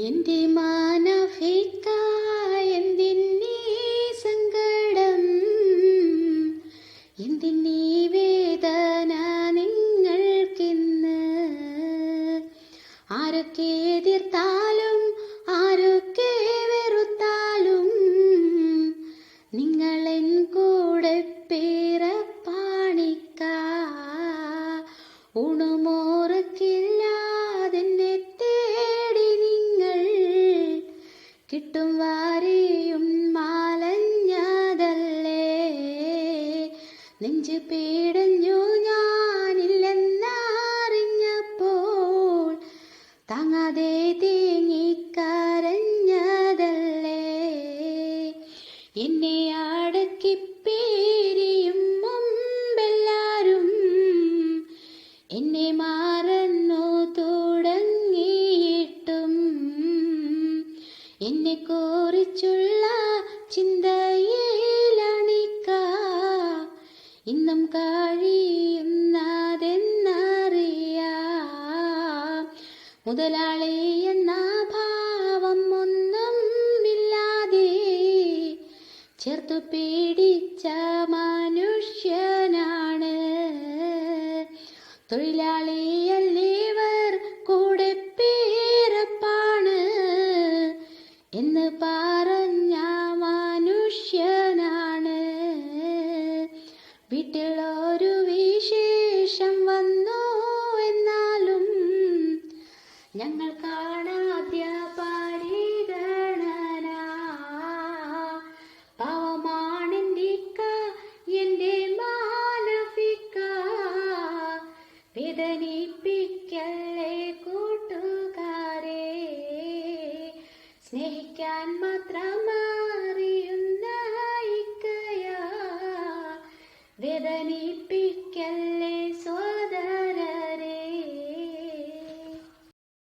എന്റെ മാനഫിക്ക എന്തിന്നീ സങ്കടം? എന്തിന്നീ വേദന നിങ്ങൾക്കിന്ന്? ആരൊക്കെ എതിർത്താലും ആരൊക്കെ വെറുത്താലും നിങ്ങളെൻ കൂടെ പിറപ്പാണിക്ക. ഉണുമോറക്കില്ലാതെന്നെ വാരിയും മാലഞ്ഞതല്ലേ? നെഞ്ചു പീടഞ്ഞു ഞാനില്ലെന്നറിഞ്ഞപ്പോൾ താങ്ങാതെ തേങ്ങിക്കരഞ്ഞതല്ലേ? എന്നെ അടക്കിപ്പേരിയും മുമ്പെല്ലാരും എന്നെ മറന്നു തുടങ്ങിയിട്ടും. എന്നെ കുറിച്ചുള്ള ചിന്തയിലണിക്ക. ഇന്നും കഴിയുന്നതെന്നറിയാം. മുതലാളി എന്ന ഭാവം ഒന്നും ഇല്ലാതെ ചേർത്തു പേടിച്ച മനുഷ്യനാണ്. തൊഴിലാളിയല്ലേവർ എന്ന് പറഞ്ഞ മനുഷ്യനാണ്. വീട്ടിൽ സ്നേഹിക്കാൻ മാത്രമാറിയുന്ന ഇക്കയാ. വേദനിപ്പിക്കൽ